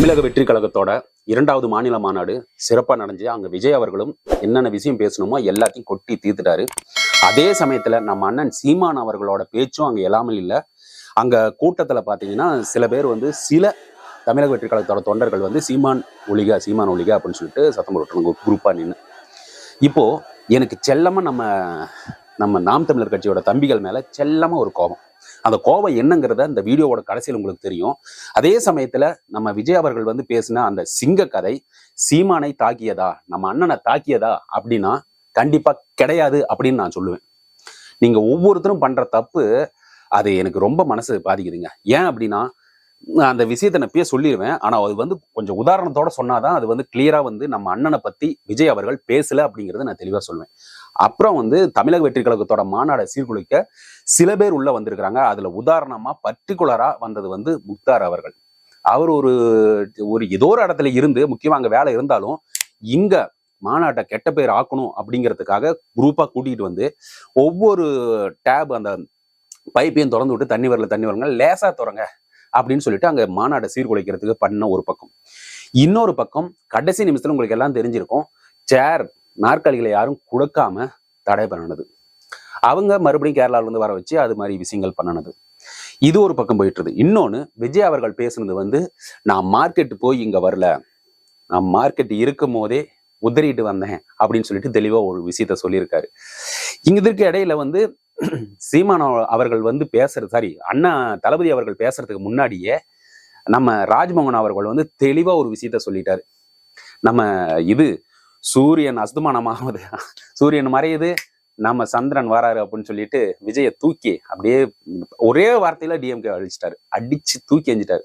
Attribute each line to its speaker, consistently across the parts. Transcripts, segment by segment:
Speaker 1: தமிழக வெற்றி கழகத்தோட இரண்டாவது மாநில மாநாடு சிறப்பாக நடந்துச்சு. அங்கே விஜய் அவர்களும் என்னென்ன விஷயம் பேசணுமோ எல்லாத்தையும் கொட்டி தீர்த்துட்டாரு. அதே சமயத்தில் நம்ம அண்ணன் சீமான் அவர்களோட பேச்சும் அங்கே இல்லாமல் இல்லை. அங்கே கூட்டத்தில் பார்த்தீங்கன்னா சில பேர் வந்து சில தமிழக வெற்றி கழகத்தோட தொண்டர்கள் வந்து சீமான் ஒளிகா சீமான் ஒளிகா அப்படின்னு சொல்லிட்டு சத்தம் போட்டுருங்க குரூப்பாக நின்று இப்போ எனக்கு செல்லமாக நம்ம நம்ம நாம் தமிழர் கட்சியோட தம்பிகள் மேலே செல்லமாக ஒரு கோபம். அந்த கோபம் என்னங்கிறத இந்த வீடியோவோட கடைசியில் உங்களுக்கு தெரியும். அதே சமயத்தில் நம்ம விஜய் அவர்கள் வந்து பேசின அந்த சிங்க கதை சீமானை தாக்கியதா நம்ம அண்ணனை தாக்கியதா அப்படின்னா கண்டிப்பாக கிடையாது அப்படின்னு நான் சொல்லுவேன். நீங்கள் ஒவ்வொருத்தரும் பண்ணுற தப்பு அது எனக்கு ரொம்ப மனசு பாதிக்குதுங்க. ஏன் அப்படின்னா நான் அந்த விஷயத்தை நான் பேச சொல்லிடுவேன் ஆனால் அது வந்து கொஞ்சம் உதாரணத்தோட சொன்னாதான் அது வந்து கிளியராக வந்து நம்ம அண்ணனை பற்றி விஜய் அவர்கள் பேசலை அப்படிங்கிறத நான் தெளிவாக சொல்லுவேன் அப்புறம் வந்து தமிழக வெற்றி கழகத்தோட மாநாடை சீர்குலைக்க சில பேர் உள்ள வந்திருக்கிறாங்க. அதுல உதாரணமா பர்டிகுலரா வந்தது வந்து முக்தார் அவர்கள். அவர் ஒரு ஒரு ஏதோ ஒரு இடத்துல இருந்து முக்கியமா அங்க வேலை இருந்தாலும் இங்க மாநாட்டை கெட்ட பேர் ஆக்கணும் அப்படிங்கிறதுக்காக குரூப்பா கூட்டிகிட்டு வந்து ஒவ்வொரு டேப் அந்த பைப்பையும் திறந்து விட்டு தண்ணி வரல தண்ணி வரங்க லேசா திறங்க அப்படின்னு சொல்லிட்டு அங்க மாநாட்டை சீர்குலைக்கிறதுக்கு பண்ண ஒரு பக்கம். இன்னொரு பக்கம் கடைசி நிமிஷத்துல உங்களுக்கு எல்லாம் தெரிஞ்சிருக்கும் சேர் நாற்காலிகளை யாரும் கொடுக்காம தடை பண்ணினது. அவங்க மறுபடியும் கேரளால இருந்து வர வச்சு அது மாதிரி விஷயங்கள் பண்ணினது. இது ஒரு பக்கம் போயிட்டுருது. இன்னொன்று இன்னொன்னு விஜய் அவர்கள் பேசுனது வந்து நான் மார்க்கெட் போய் இங்க வரல. நான் மார்க்கெட் இருக்கும் போதே உதறிட்டு வந்தேன். அப்படின்னு சொல்லிட்டு தெளிவா ஒரு விஷயத்த சொல்லியிருக்காரு. இங்க இதற்கு இடையில வந்து சீமான அவர்கள் வந்து பேசுறது சாரி அண்ணா தளபதி அவர்கள் பேசுறதுக்கு முன்னாடியே நம்ம ராஜ்மோகன் அவர்கள் வந்து தெளிவா ஒரு விஷயத்த சொல்லிட்டாரு. நம்ம இது சூரியன் அஸ்தமானமாகுது சூரியன் மறையுது நம்ம சந்திரன் வராரு அப்படின்னு சொல்லிட்டு விஜயை தூக்கி அப்படியே ஒரே வார்த்தையில டிஎம்கே அழிச்சிட்டாரு. அடிச்சு தூக்கி எஞ்சிட்டாரு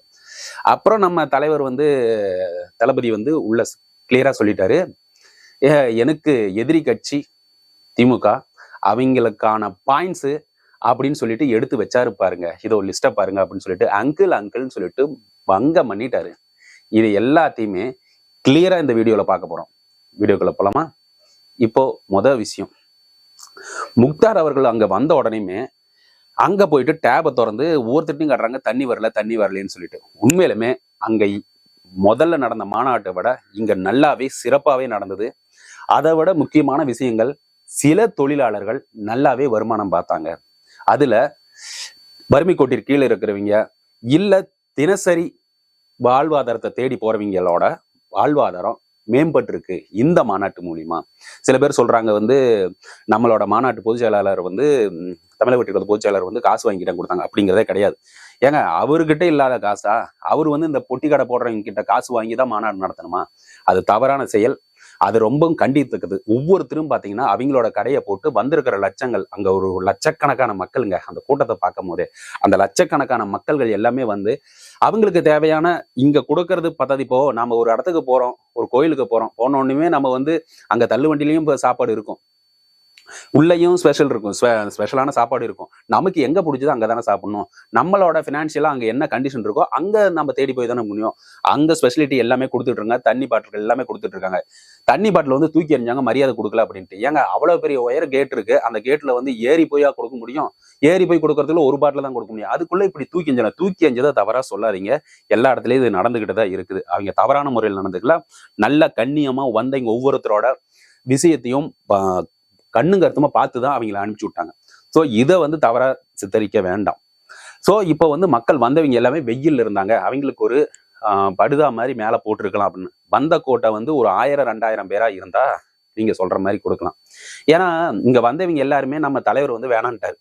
Speaker 1: அப்புறம் நம்ம தலைவர் வந்து தளபதி வந்து உள்ள கிளியரா சொல்லிட்டாரு. "ஏ, எனக்கு எதிரி கட்சி திமுக அவங்களுக்கான பாயிண்ட்ஸ் அப்படின்னு சொல்லிட்டு எடுத்து வச்சாரு பாருங்க. இதோ லிஸ்ட்டை பாருங்க அப்படின்னு சொல்லிட்டு அங்கிள் அங்கிள்னு சொல்லிட்டு பங்கம் பண்ணிட்டாரு. இது எல்லாத்தையுமே கிளியரா இந்த வீடியோல பார்க்க போறோம். வீடியோக்குள்ள போலாமா? இப்போ மொதல் விஷயம். முக்தார் அவர்கள் அங்கே வந்த உடனேயுமே அங்கே போயிட்டு டேபை திறந்து ஒவ்வொருத்தட்டையும் காட்டுறாங்க தண்ணி வரல தண்ணி வரலன்னு சொல்லிட்டு. உண்மையிலுமே அங்கே முதல்ல நடந்த மாநாட்டை விட இங்கே நல்லாவே சிறப்பாகவே நடந்தது. அதை விட முக்கியமான விஷயங்கள் சில தொழிலாளர்கள் நல்லாவே வருமானம் பார்த்தாங்க. அதில் வறுமை கோட்டிற்கு கீழே இருக்கிறவங்க இல்லை தினசரி வாழ்வாதாரத்தை தேடி போகிறவங்களோட வாழ்வாதாரம் மேம்பட்டிருக்கு இந்த மாநாட்டு மூலிமா சில பேர் சொல்றாங்க வந்து நம்மளோட மாநாட்டு பொதுச் செயலாளர் வந்து தமிழக வெற்றி பொதுச் செயலாளர் வந்து காசு வாங்கிட்டு கொடுத்தாங்க. அப்படிங்கிறதே கிடையாது. ஏங்க அவர்கிட்ட இல்லாத காசா? அவர் வந்து இந்த பொட்டி கடை போடுறவங்க கிட்ட காசு வாங்கி தான் மாநாடு நடத்தணுமா? அது தவறான செயல். அது ரொம்பவும் கண்டித்துக்குது ஒவ்வொருத்தரும் பார்த்தீங்கன்னா அவங்களோட கடையை போட்டு வந்திருக்கிற லட்சங்கள் அங்க ஒரு லட்சக்கணக்கான மக்களுங்க அந்த கூட்டத்தை பார்க்கும் போதே அந்த லட்சக்கணக்கான மக்கள்கள் எல்லாமே வந்து அவங்களுக்கு தேவையான இங்க கொடுக்கறது பத்தாது. இப்போ நாம ஒரு இடத்துக்கு போறோம் ஒரு கோயிலுக்கு போறோம். போன நம்ம வந்து அங்க தள்ளுவண்டிலையும் சாப்பாடு இருக்கும். உள்ளேயும் ஸ்பெஷல் இருக்கும். ஸ்பெஷலான சாப்பாடு இருக்கும். நமக்கு எங்க பிடிச்சதோ அங்கே தானே சாப்பிடணும். நம்மளோட ஃபினான்ஷியலா அங்க என்ன கண்டிஷன் இருக்கோ அங்க நம்ம தேடி போய் தானே முடியும் அங்க ஸ்பெஷலிட்டி எல்லாமே கொடுத்துட்ருங்க இருக்காங்க. தண்ணி பாட்டில் எல்லாமே கொடுத்துட்ருக்காங்க தண்ணி பாட்டில் வந்து தூக்கி எறிஞ்சாங்க மரியாதை கொடுக்கல அப்படின்ட்டு. ஏங்க அவ்வளவு பெரிய உயர கேட் இருக்கு. அந்த கேட்ல வந்து ஏறி போயா கொடுக்க முடியும். ஏறி போய் கொடுக்கறதுல ஒரு பாட்டில் தான் கொடுக்க முடியும். அதுக்குள்ள இப்படி தூக்கி எஞ்சல தூக்கி எஞ்சதை தவறா சொல்லாதீங்க. எல்லா இடத்துலயும் இது நடந்துக்கிட்டு தான் இருக்குது. அவங்க தவறான முறையில் நடந்துக்கல. நல்ல கண்ணியமா வந்தவங்க ஒவ்வொருத்தரோட விஷயத்தையும் கண்ணும் கருத்துமா பார்த்து தான் அவங்கள அனுப்பிச்சு விட்டாங்க. ஸோ இதை வந்து தவறா சித்தரிக்க வேண்டாம். ஸோ இப்போ வந்து மக்கள் வந்தவங்க எல்லாமே வெயில் இருந்தாங்க. அவங்களுக்கு ஒரு படுதா மாதிரி மேலே போட்டிருக்கலாம் அப்படின்னு. வந்த கோட்டை வந்து ஒரு ஆயிரம் ரெண்டாயிரம் பேரா இருந்தா நீங்க சொல்ற மாதிரி கொடுக்கலாம். ஏன்னா இங்க வந்தவங்க எல்லாருமே நம்ம தலைவர் வந்து வேணான்ட்டார்.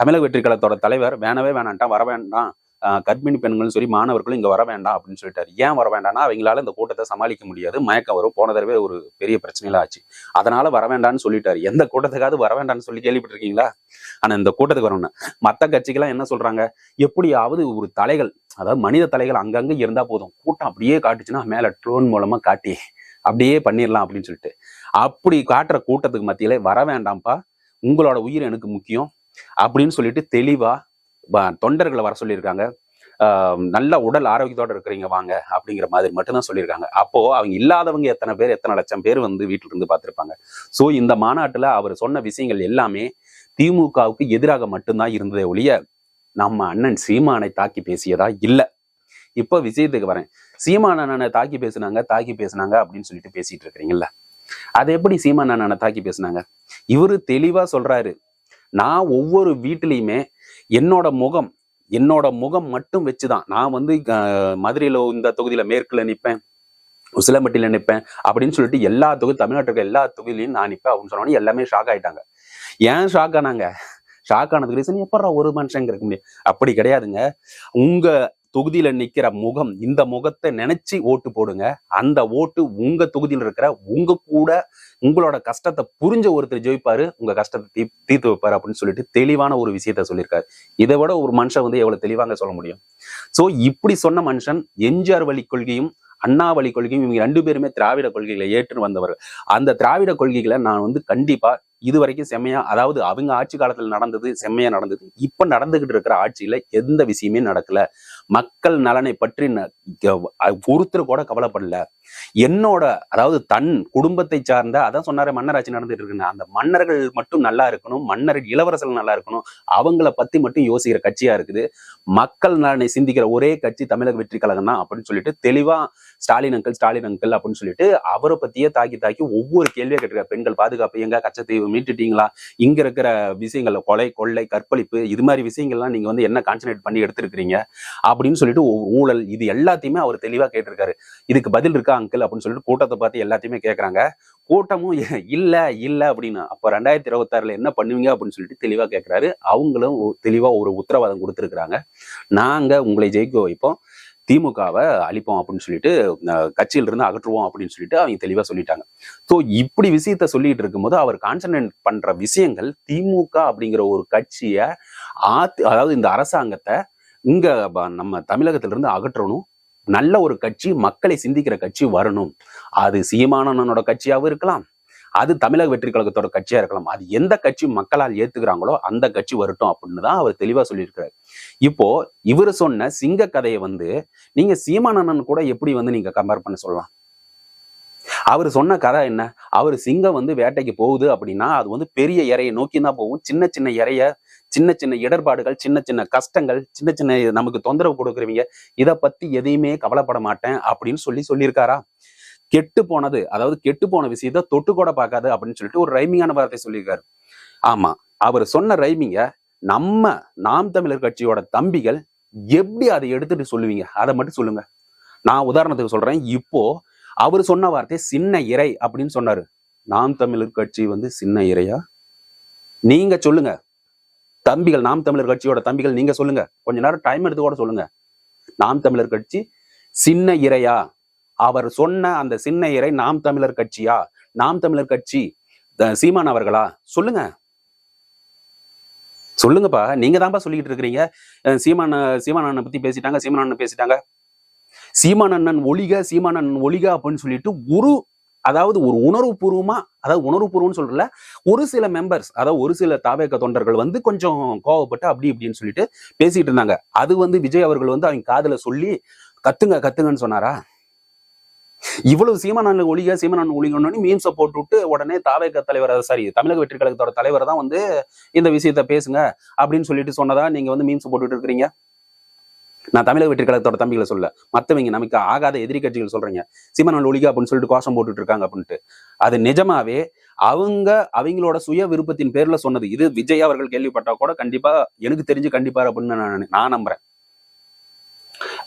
Speaker 1: தமிழக வெற்றிக்கலத்தோட தலைவர் வேணவே வேணான்ட்டான் வர வேண்டாம். கர்ப்பிணி பெண்களும் சரி மாணவர்களும் இங்கே வர வேண்டாம் அப்படின்னு சொல்லிட்டாரு. ஏன் வர வேண்டாம்னா அவங்களால இந்த கூட்டத்தை சமாளிக்க முடியாது. மயக்கம் வரும். போன தடவை ஒரு பெரிய பிரச்சனையில ஆச்சு. அதனால வர வேண்டாம்னு சொல்லிட்டாரு. எந்த கூட்டத்துக்காவது வர வேண்டாம்னு சொல்லி கேள்விப்பட்டிருக்கீங்களா? ஆனா இந்த கூட்டத்துக்கு வரணும்னு. மற்ற கட்சிகள்லாம் என்ன சொல்றாங்க? எப்படியாவது ஒரு தலைகள் அதாவது மனித தலைகள் அங்கங்கே இருந்தால் போதும். கூட்டம் அப்படியே காட்டுச்சுன்னா மேலே ட்ரோன் மூலமா காட்டி அப்படியே பண்ணிடலாம் அப்படின்னு சொல்லிட்டு. அப்படி காட்டுற கூட்டத்துக்கு மத்தியில வர வேண்டாம்ப்பா. உங்களோட உயிர் எனக்கு முக்கியம். அப்படின்னு சொல்லிட்டு தெளிவாக தொண்டர்களை வர சொல்லியிருக்காங்க. ஆஹ் நல்ல உடல் ஆரோக்கியத்தோட இருக்கிறீங்க வாங்க அப்படிங்கிற மாதிரி மட்டும்தான் சொல்லியிருக்காங்க. அப்போ அவங்க இல்லாதவங்க எத்தனை பேர் எத்தனை லட்சம் பேர் வந்து வீட்டுல இருந்து பார்த்திருப்பாங்க. சோ இந்த மாநாட்டுல அவர் சொன்ன விஷயங்கள் எல்லாமே திமுகவுக்கு எதிராக மட்டும்தான் இருந்ததே ஒழிய நம்ம அண்ணன் சீமானை தாக்கி பேசியதா இல்ல. இப்ப விஷயத்துக்கு வரேன். சீமான அண்ணனை தாக்கி பேசுனாங்க தாக்கி பேசுனாங்க அப்படின்னு சொல்லிட்டு பேசிட்டு இருக்கிறீங்கல்ல. அது எப்படி சீமான அண்ணனை தாக்கி பேசுனாங்க? இவரு தெளிவா சொல்றாரு. நான் ஒவ்வொரு வீட்டிலையுமே என்னோட முகம் என்னோட முகம் மட்டும் வச்சுதான். நான் வந்து மதுரையில் மதுரையில இந்த தொகுதியில மேற்குல நிப்பேன் உசிலம்பட்டியில நிப்பேன் அப்படின்னு சொல்லிட்டு எல்லா தொகுதி தமிழ்நாட்டில் இருக்க எல்லா தொகுதியிலையும் நான் நிப்பேன் அப்படின்னு சொன்னோன்னே எல்லாமே ஷாக் ஆயிட்டாங்க. ஏன் ஷாக் ஆனாங்க? ஷாக் ஆனதுக்கு ரீசன் எப்படா ஒரு மனுஷங்க இருக்க முடியும்? அப்படி கிடையாதுங்க. உங்க தொகுதியில நிக்கிற முகம் இந்த முகத்தை நினைச்சு ஓட்டு போடுங்க. அந்த ஓட்டு உங்க தொகுதியில் இருக்கிற உங்க கூட உங்களோட கஷ்டத்தை புரிஞ்ச ஒருத்தர் ஜெயிப்பாரு உங்க கஷ்டத்தை தீ தீர்த்து வைப்பாரு அப்படின்னு சொல்லிட்டு தெளிவான ஒரு விஷயத்த சொல்லியிருக்காரு. இதை விட ஒரு மனுஷன் வந்து எவ்வளவு தெளிவாங்க சொல்ல முடியும். சோ இப்படி சொன்ன மனுஷன் எம்ஜிஆர் வழி கொள்கையும் அண்ணா வழி கொள்கையும் இவங்க ரெண்டு பேருமே திராவிட கொள்கைகளை ஏற்று வந்தவர்கள். அந்த திராவிட கொள்கைகளை நான் வந்து கண்டிப்பா இது வரைக்கும் செம்மையா அதாவது அவங்க ஆட்சி காலத்துல நடந்தது செம்மையா நடந்தது. இப்ப நடந்துகிட்டு இருக்கிற ஆட்சியில எந்த விஷயமே நடக்கல. மக்கள் நலனை பற்றி ந- க- ஒருத்தர் கூட கவலைப்படல. என்னோட அதாவது தன் குடும்பத்தை சார்ந்த அதான் சொன்னாரு மன்னராட்சி நடந்துட்டு இருக்குன்னு அந்த மன்னர்கள் மட்டும் நல்லா இருக்கணும் மன்னர் இளவரசர்கள் நல்லா இருக்கணும் அவங்கள பத்தி மட்டும் யோசிக்கிற கட்சியா இருக்குது. மக்கள் நலனை சிந்திக்கிற ஒரே கட்சி தமிழக வெற்றி கழகம் தான் அப்படின்னு சொல்லிட்டு தெளிவா ஸ்டாலின் அங்கிள் ஸ்டாலின் அங்கிள் அப்படின்னு சொல்லிட்டு அவரை பத்தியே தாக்கி தாக்கி ஒவ்வொரு கேள்வியை கேட்டிருக்காரு. பெண்கள் பாதுகாப்பு எங்க கச்சத்தீவு மீட்டுட்டீங்களா? இங்க இருக்கிற விஷயங்கள்ல கொலை கொள்ளை கற்பழிப்பு இது மாதிரி விஷயங்கள்லாம் நீங்க வந்து என்ன கான்சன்ட்ரேட் பண்ணி எடுத்திருக்கிறீங்க? அப்படின்னு சொல்லிட்டு ஊழல் இது எல்லாத்தையுமே அவர் தெளிவா கேட்டிருக்காரு. இதுக்கு பதில் இருக்கா அங்கிள் அப்படின்னு சொல்லிட்டு கூட்டத்தை பார்த்து எல்லாத்தையுமே கேட்கறாங்க கூட்டமும் இல்ல இல்ல அப்படின்னு. அப்ப ரெண்டாயிரத்தி இருபத்தாறுல என்ன பண்ணுவீங்க? அப்படின்னு சொல்லிட்டு தெளிவா கேட்கிறாரு அவங்களும் தெளிவா ஒரு உத்தரவாதம் கொடுத்திருக்கிறாங்க. நாங்க உங்களை ஜெயிக்க வைப்போம். திமுகவை அழிப்போம் அப்படின்னு சொல்லிட்டு கட்சியிலிருந்து கட்சியில இருந்து அகற்றுவோம் அப்படின்னு சொல்லிட்டு அவங்க தெளிவா சொல்லிட்டாங்க. ஸோ இப்படி விஷயத்த சொல்லிட்டு இருக்கும்போது அவர் கான்சன்ட்ரேட் பண்ற விஷயங்கள் திமுக அப்படிங்கிற ஒரு கட்சியை ஆத் அதாவது இந்த அரசாங்கத்தை இங்க நம்ம தமிழகத்திலிருந்து அகற்றணும். நல்ல ஒரு கட்சி மக்களை சிந்திக்கிற கட்சி வரணும். அது சீமானனோட கட்சியாவும் இருக்கலாம். அது தமிழக வெற்றி கழகத்தோட கட்சியா இருக்கலாம். அது எந்த கட்சி மக்களால் ஏத்துக்கிறாங்களோ அந்த கட்சி வரட்டும் அப்படின்னு தான் அவர் தெளிவா சொல்லியிருக்கிறார். இப்போ இவர் சொன்ன சிங்க கதையை வந்து நீங்க சீமானண்ணன் கூட எப்படி வந்து நீங்க கம்பேர் பண்ண சொல்லலாம்? அவர் சொன்ன கதை என்ன? அவர் சிங்கம் வந்து வேட்டைக்கு போகுது அப்படின்னா அது வந்து பெரிய இறையை நோக்கி தான் போகும். சின்ன சின்ன இறைய சின்ன சின்ன இடர்பாடுகள் சின்ன சின்ன கஷ்டங்கள் சின்ன சின்ன நமக்கு தொந்தரவு கொடுக்குறவங்க இதை பத்தி எதையுமே கவலைப்பட மாட்டேன் அப்படின்னு சொல்லி சொல்லியிருக்காரா? கெட்டு போனது அதாவது கெட்டு போன விஷயத்த தொட்டு கூட பார்க்காது அப்படின்னு சொல்லிட்டு ஒரு ரைமிங்கான வார்த்தை சொல்லியிருக்காரு. ஆமா அவர் சொன்ன ரைமிங்க நம்ம நாம் தமிழர் கட்சியோட தம்பிகள் எப்படி அதை எடுத்துட்டு சொல்லுவீங்க? அதை மட்டும் சொல்லுங்க. நான் உதாரணத்துக்கு சொல்றேன். இப்போ அவர் சொன்ன வார்த்தை சின்ன இறை அப்படின்னு சொன்னாரு. நாம் தமிழர் கட்சி வந்து சின்ன இறையா? நீங்க சொல்லுங்க. தம்பிகள் நாம் தமிழர் கட்சியோட தம்பிகள் நீங்க சொல்லுங்க. கொஞ்ச நேரம் டைம் எடுத்து கூட சொல்லுங்க. நாம் தமிழர் கட்சி சின்ன இறையா? அவர் சொன்ன அந்த சின்னையரை நாம் தமிழர் கட்சியா? நாம் தமிழர் கட்சி சீமான் அவர்களா? சொல்லுங்க. சொல்லுங்கப்பா. நீங்க தான்ப்பா சொல்லிக்கிட்டு இருக்கிறீங்க. சீமான சீமான சீமான் அண்ணனை பத்தி பேசிட்டாங்க சீமான் அண்ணன் பேசிட்டாங்க. சீமான் அண்ணன் ஒளிக சீமான் அண்ணன் ஒளிக அப்படின்னு சொல்லிட்டு ஒரு அதாவது ஒரு உணர்வு பூர்வமா அதாவது உணர்வு பூர்வம்னு சொல்றல ஒரு சில மெம்பர்ஸ் அதாவது ஒரு சில தாவேக்க தொண்டர்கள் வந்து கொஞ்சம் கோவப்பட்டு அப்படி இப்படின்னு சொல்லிட்டு பேசிட்டு இருந்தாங்க. அது வந்து விஜய் அவர்கள் வந்து அவங்க காதல சொல்லி கத்துங்க கத்துங்கன்னு சொன்னாரா? இவ்வளவு சீமானன் ஒழிக சீமானன் ஒழிகணும்னு மீம்ஸை போட்டு விட்டு உடனே தாவேக தலைவர் சாரி தமிழக வெற்றி கழகத்தோட தலைவர் தான் வந்து இந்த விஷயத்த பேசுங்க அப்படின்னு சொல்லிட்டு சொன்னதா நீங்க வந்து மீம்ஸ் போட்டுட்டு இருக்கிறீங்க? நான் தமிழக வெற்றி கழகத்தோட தம்பிகளை சொல்ல மத்தவங்க நமக்கு ஆகாத எதிரி கட்சிகள் சொல்றீங்க. சீமானன் ஒழிக அப்படின்னு சொல்லிட்டு கோஷம் போட்டுட்டு இருக்காங்க அப்படின்ட்டு. அது நிஜமாவே அவங்க அவங்களோட சுய விருப்பத்தின் பேர்ல சொன்னது. இது விஜய் அவர்கள் கேள்விப்பட்டா கூட கண்டிப்பா எனக்கு தெரிஞ்சு கண்டிப்பா அப்படின்னு நான் நான் நம்புறேன்.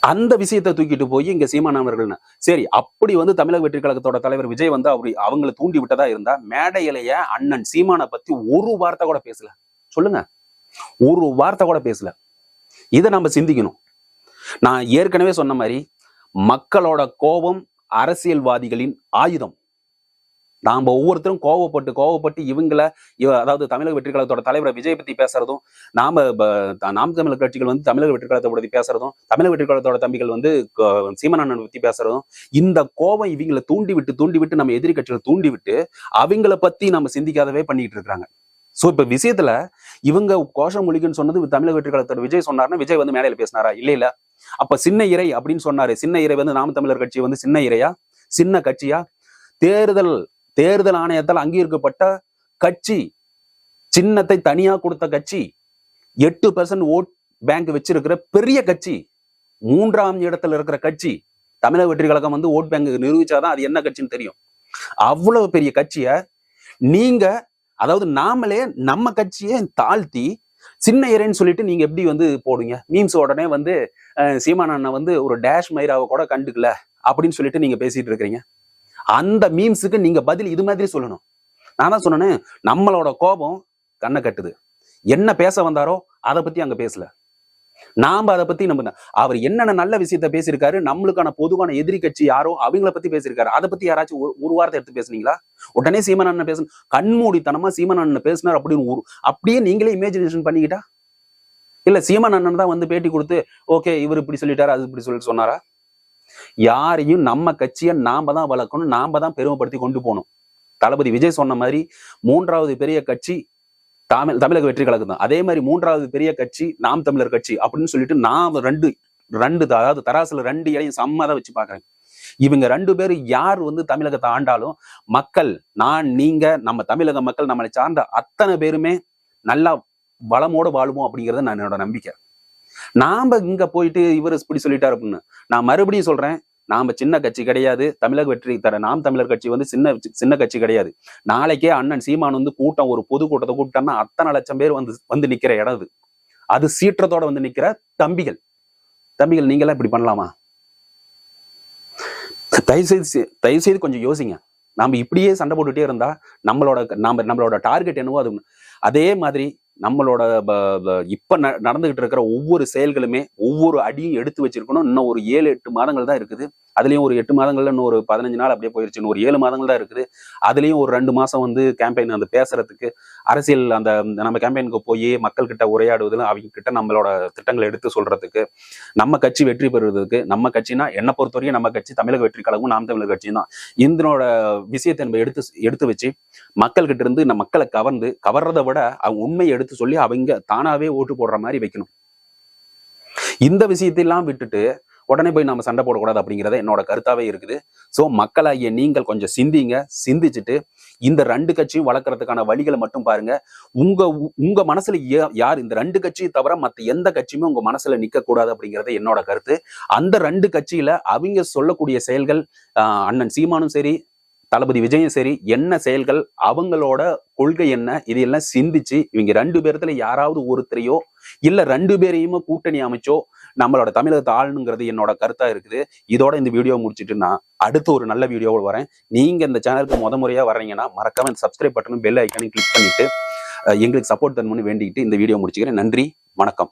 Speaker 1: அந்த விஷயத்தை தூக்கிட்டு போய் இங்க சீமான் அவர்கள் சரி அப்படி வந்து தமிழக வெற்றி கழகத்தோட தலைவர் விஜய் வந்து அவரு அவங்களை தூண்டி விட்டதா இருந்தா மேடையிலேய அண்ணன் சீமானை பத்தி ஒரு வார்த்தை கூட பேசல. சொல்லுங்க. ஒரு வார்த்தை கூட பேசல. இதை நம்ம சிந்திக்கணும். நான் ஏற்கனவே சொன்ன மாதிரி மக்களோட கோபம் அரசியல்வாதிகளின் ஆயுதம். நாம ஒவ்வொருத்தரும் கோவப்பட்டு கோவப்பட்டு இவங்கள இவ அதாவது தமிழக வெற்றி கழகத்தோட தலைவரை விஜய் பத்தி பேசுறதும் நாம நாம் தமிழர் கட்சிகள் வந்து தமிழக வெற்றி கழகத்தை பத்தி பேசுறதும் தமிழக வெற்றி கழகத்தோட தம்பிகள் வந்து க- சீமானண்ணன் பத்தி பேசுறதும் இந்த கோவம் இவங்களை தூண்டி விட்டு தூண்டி விட்டு நம்ம எதிரி கட்சிகளை தூண்டி விட்டு அவங்கள பத்தி நம்ம சிந்திக்காதவே பண்ணிட்டு இருக்காங்க. சோ இப்போ விஷயத்துல இவங்க கோஷம் மொழிக்குன்னு சொன்னது தமிழக வெற்றி கழகத்தோட விஜய் சொன்னாருன்னா விஜய் வந்து மேடையில பேசினாரா? இல்ல இல்ல. அப்ப சின்ன இறை அப்படின்னு சொன்னாரு சின்ன இறை வந்து நாம் தமிழர் கட்சி வந்து சின்ன இறையா? சின்ன கட்சியா? தேர்தல் தேர்தல் ஆணையத்தால் அங்கீகரிக்கப்பட்ட கட்சி சின்னத்தை தனியா கொடுத்த கட்சி எட்டு பர்சன்ட் ஓட் பேங்க் வச்சிருக்கிற பெரிய கட்சி மூன்றாம் இடத்துல இருக்கிற கட்சி தமிழக வெற்றி கழகம் வந்து ஓட் பேங்க் நிரூபிச்சாதான் அது என்ன கட்சின்னு தெரியும். அவ்வளவு பெரிய கட்சிய நீங்க அதாவது நாமளே நம்ம கட்சியை தாழ்த்தி சின்ன இறைன்னு சொல்லிட்டு நீங்க எப்படி வந்து போடுங்க மீம்ஸ் உடனே வந்து அஹ், சீமான் அண்ணன் வந்து ஒரு டேஷ் மயிராவை கூட கண்டுக்கல அப்படின்னு சொல்லிட்டு நீங்க பேசிட்டு இருக்கிறீங்க. அந்த மீம்ஸுக்கு நீங்க பதில் இது மாதிரி சொல்லணும். நான் தான் சொன்னேன் நம்மளோட கோபம் கண்ணை கட்டுது. என்ன பேச வந்தாரோ அதை பத்தி அங்க பேசல. நாம அதை பத்தி நம்ம அவர் என்னென்ன நல்ல விஷயத்த பேசியிருக்காரு நம்மளுக்கான பொதுவான எதிரி கட்சி யாரோ அவங்கள பத்தி பேசியிருக்காரு. அதை பத்தி யாராச்சும் ஒரு- ஒரு எடுத்து பேசுனீங்களா? உடனே சீமன் அண்ணன் பேசணும் கண்மூடித்தனமா சீமன் அண்ணன் பேசினார் அப்படின்னு ஒரு- அப்படியே நீங்களே இமேஜினேஷன் பண்ணிக்கிட்டா? இல்ல சீமன் அண்ணன் தான் வந்து பேட்டி கொடுத்து ஓகே இவர் இப்படி சொல்லிட்டாரு அது இப்படி சொல்லிட்டு சொன்னாரா? யாரையும் நம்ம கட்சியை நாம தான் வளர்க்கணும் நாம தான் பெருமைப்படுத்தி கொண்டு போகணும். தளபதி விஜய் சொன்ன மாதிரி மூன்றாவது பெரிய கட்சி தமிழ் தமிழக வெற்றி கழகம் தான். அதே மாதிரி மூன்றாவது பெரிய கட்சி நாம் தமிழர் கட்சி அப்படின்னு சொல்லிட்டு நான் ரெண்டு ரெண்டு அதாவது தராசுல ரெண்டு இடையும் சம்மதம் வச்சு பாக்குறேன் இவங்க ரெண்டு பேரும் யார் வந்து தமிழகத்தை ஆண்டாலும் மக்கள் நான் நீங்க நம்ம தமிழக மக்கள் நம்மளை சார்ந்த அத்தனை பேருமே நல்லா வளமோட வாழுவோம் அப்படிங்கிறது நான் என்னோட நம்பிக்கை. நாம இங்க போயிட்டு இவர் இப்படி சொல்லிட்டாரு அப்படின்னு. நான் மறுபடியும் சொல்றேன் நாம சின்ன கட்சி கிடையாது தமிழக வெற்றி தர நாம் தமிழர் கட்சி வந்து சின்ன சின்ன கட்சி கிடையாது. நாளைக்கே அண்ணன் சீமான் வந்து கூட்டம் ஒரு பொது கூட்டத்தை கூப்பிட்டோம்னா அத்தனை லட்சம் பேர் வந்து வந்து நிக்கிற இடம் அது. அது சீற்றத்தோட வந்து நிக்கிற தம்பிகள். தம்பிகள் நீங்களாம் இப்படி பண்ணலாமா? தயவு செய்து தயவு செய்து கொஞ்சம் யோசிங்க. நாம இப்படியே சண்டை போட்டுட்டே இருந்தா நம்மளோட நாம நம்மளோட டார்கெட் என்னவோ அது. அதே மாதிரி நம்மளோட ப- ப- ந- நடந்துகிட்டு இருக்கிற ஒவ்வொரு செயல்களுமே ஒவ்வொரு அடியும் எடுத்து வச்சிருக்கணும். இன்னும் ஒரு ஏழு எட்டு மாதங்கள் தான் இருக்குது. அதுலயும் ஒரு எட்டு மாதங்கள்ல இன்னும் ஒரு பதினஞ்சு நாள் அப்படியே போயிருச்சு. இன்னும் ஒரு ஏழு மாதங்கள் தான் இருக்குது. அதுலயும் ஒரு ரெண்டு மாசம் வந்து கேம்பெயின் அந்த பேசுறதுக்கு அரசியல் அந்த நம்ம கேம்பெயினுக்கு போய் மக்கள் கிட்ட உரையாடுவதில் அவங்க கிட்ட நம்மளோட திட்டங்களை எடுத்து சொல்றதுக்கு நம்ம கட்சி வெற்றி பெறுவதற்கு நம்ம கட்சினா என்னை பொறுத்தவரைக்கும் நம்ம கட்சி தமிழக வெற்றி கழகமும் நாம் தமிழக கட்சியும் தான். இதனோட விஷயத்தை நம்ம எடுத்து எடுத்து வச்சு மக்கள்கிட்ட இருந்து நம்ம மக்களை கவர்ந்து கவர்றதை விட அவங்க உண்மையை எடுத்து சொல்லி அவங்க தானாவே ஓட்டு போடுற மாதிரி வைக்கணும். இந்த விஷயத்தையெல்லாம் விட்டுட்டு உடனே போய் நம்ம சண்டை போடக்கூடாது அப்படிங்கிறத என்னோட கருத்தாவே இருக்குது. ஸோ மக்களாகிய நீங்கள் கொஞ்சம் சிந்திங்க சிந்திச்சுட்டு இந்த ரெண்டு கட்சியும் வளர்க்கறதுக்கான வழிகளை மட்டும் பாருங்க. உங்க உங்க மனசுல யார் இந்த ரெண்டு கட்சியை தவிர மற்ற எந்த கட்சியுமே உங்க மனசுல நிக்க கூடாது என்னோட கருத்து. அந்த ரெண்டு கட்சியில அவங்க சொல்லக்கூடிய செயல்கள் அண்ணன் சீமானும் சரி தளபதி விஜயும் சரி என்ன செயல்கள் அவங்களோட கொள்கை என்ன இதையெல்லாம் சிந்திச்சு இவங்க ரெண்டு பேர்த்துல யாராவது ஒருத்தரையோ இல்ல ரெண்டு பேரையுமே கூட்டணி அமைச்சோ நம்மளோட தமிழகத்தை ஆளுங்கிறது என்னோட கருத்தா இருக்குது. இதோட இந்த வீடியோ முடிச்சிட்டு நான் அடுத்து ஒரு நல்ல வீடியோவோட வரேன். நீங்க இந்த சேனலுக்கு முத முறையா வர்றீங்கன்னா மறக்காம இந்த சப்ஸ்கிரைப் பட்டனும் பெல் ஐக்கானையும் கிளிக் பண்ணிட்டு எங்களுக்கு சப்போர்ட் தரணும்னு வேண்டிக்கிட்டு இந்த வீடியோ முடிச்சுக்கிறேன். நன்றி வணக்கம்.